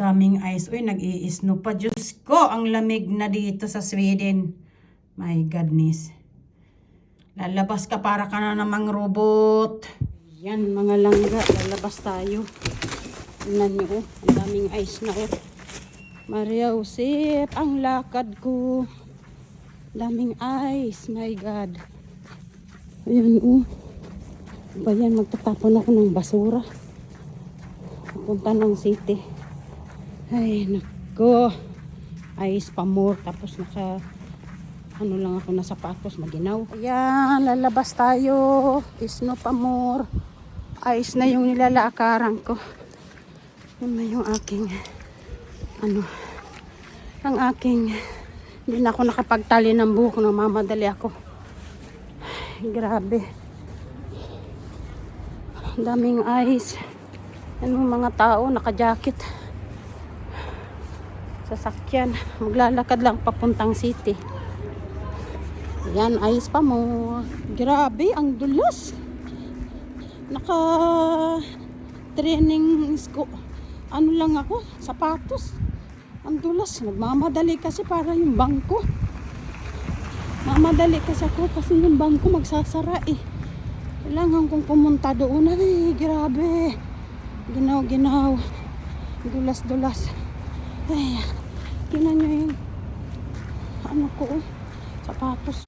Daming ice. Uy, nag-i-snow pa. Diyos ko, ang lamig na dito sa Sweden. My goodness. Lalabas ka para ka na namang robot. Yan, mga langga. Lalabas tayo. Tingnan nyo, oh. Ang daming ice na, oh. Maria Josep, ang lakad ko. Daming ice. My God. Ayan, oh. Ba magtatapon ako ng basura. Pupunta ng city. Ay, nako. Ice pa more. Tapos naka, ano lang ako na sapatos, maginaw. Ayan, lalabas tayo. Isno pa more. Ice na yung nilalakaran ko. Yun na yung aking, ano, ang aking, hindi na ako nakapagtali ng buhok na mamadali ako. Ay, grabe. Ang daming ice. Ano mga tao, naka-jacket. Sasakyan. Maglalakad lang papuntang city. Yan, ayos pa mo. Grabe, ang dulas. Naka training ko. Ano lang ako, sapatos. Ang dulas. Nagmamadali kasi para yung bangko. Mamadali kasi ako kasi yung bangko magsasara eh. Kailangan kong pumunta doon. Ay, grabe. Ginaw, ginaw. Dulas, dulas. Ay, tinan nyo yung ano ko, oh, sapatos.